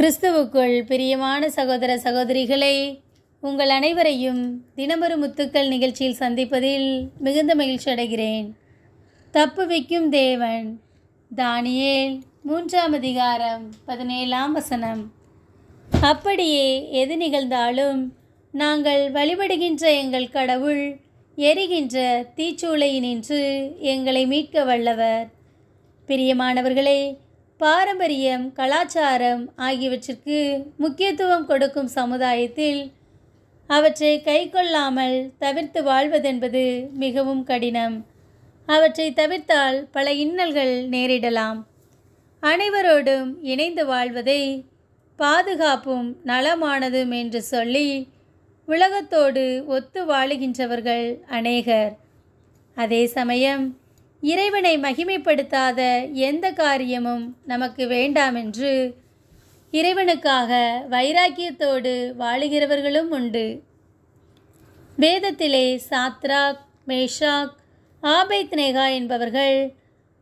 கிறிஸ்துவுக்குள் பிரியமான சகோதர சகோதரிகளே உங்கள் அனைவரையும் தினமொரு முத்துக்கள் நிகழ்ச்சியில் சந்திப்பதில் மிகுந்த மகிழ்ச்சி அடைகிறேன். தப்புவிக்கும் தேவன் தானியேல் மூன்றாம் அதிகாரம் பதினேழாம் வசனம். அப்படியே எது நிகழ்ந்தாலும் நாங்கள் வழிபடுகின்ற எங்கள் கடவுள் எரிகின்ற தீச்சூளையினின்று எங்களை மீட்க வல்லவர். பிரியமானவர்களே பாரம்பரியம் கலாச்சாரம் ஆகியவற்றிற்கு முக்கியத்துவம் கொடுக்கும் சமுதாயத்தில் அவற்றை கைக்கொள்ளாமல் தவிர்த்து வாழ்வதென்பது மிகவும் கடினம். அவற்றை தவிர்த்தால் பல இன்னல்கள் நேரிடலாம். அனைவரோடும் இணைந்து வாழ்வதை பாதுகாப்பும் நலமானதும் என்று சொல்லி உலகத்தோடு ஒத்து வாழுகின்றவர்கள் அநேகர். அதே சமயம் இறைவனை மகிமைப்படுத்தாத எந்த காரியமும் நமக்கு வேண்டாமென்று இறைவனுக்காக வைராக்கியத்தோடு வாழுகிறவர்களும் உண்டு. வேதத்திலே சாத்ராக் மேஷாக் ஆபைத்னேகா என்பவர்கள்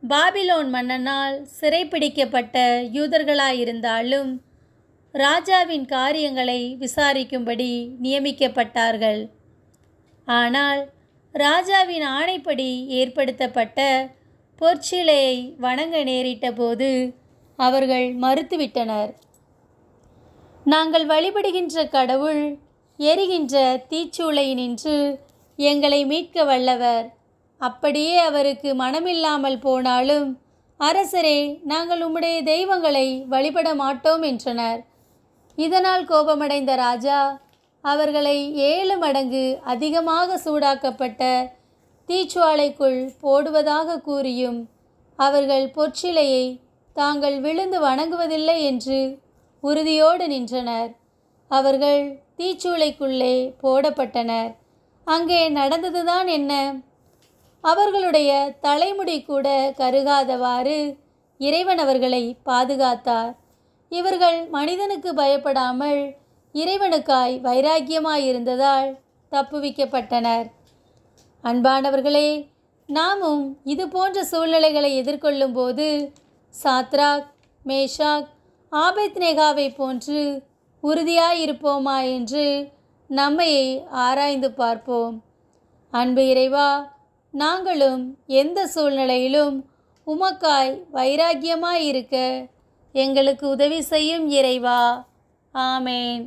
பாபிலோன் மன்னனால் சிறைப்பிடிக்கப்பட்ட யூதர்களாயிருந்தாலும் ராஜாவின் காரியங்களை விசாரிக்கும்படி நியமிக்கப்பட்டார்கள். ஆனால் ராஜாவின் ஆணைப்படி ஏற்படுத்தப்பட்ட பொற்சிலையை வணங்க நேரிட்ட போது அவர்கள் மறுத்துவிட்டனர். நாங்கள் வழிபடுகின்ற கடவுள் எரிகின்ற தீச்சூளையினின்று எங்களை மீட்க வல்லவர். அப்படியே அவருக்கு மனமில்லாமல் போனாலும் அரசரே நாங்கள் உம்முடைய தெய்வங்களை வழிபட மாட்டோம் என்றனர். இதனால் கோபமடைந்த ராஜா அவர்களை ஏழு மடங்கு அதிகமாக சூடாக்கப்பட்ட தீச்சுவாலைக்குள் போடுவதாக கூறியும் அவர்கள் பொற்சிலையை தாங்கள் விழுந்து வணங்குவதில்லை என்று உறுதியோடு நின்றனர். அவர்கள் தீச்சூளைக்குள்ளே போடப்பட்டனர். அங்கே நடந்ததுதான் என்ன? அவர்களுடைய தலைமுடி கூட கருகாதவாறு இறைவன் அவர்களை பாதுகாத்தார். இவர்கள் மனிதனுக்கு பயப்படாமல் இறைவனுக்காய் வைராக்கியமாயிருந்ததால் தப்புவிக்கப்பட்டனர். அன்பானவர்களே நாமும் இது போன்ற சூழ்நிலைகளை எதிர்கொள்ளும் போது சாத்ராக் மேஷாக் ஆபேத்நேகாவை போன்று உறுதியாயிருப்போமா என்று நம்மையை ஆராய்ந்து பார்ப்போம். அன்பு இறைவா நாங்களும் எந்த சூழ்நிலையிலும் உமக்காய் வைராக்கியமாயிருக்க எங்களுக்கு உதவி செய்யும் இறைவா. ஆமேன்.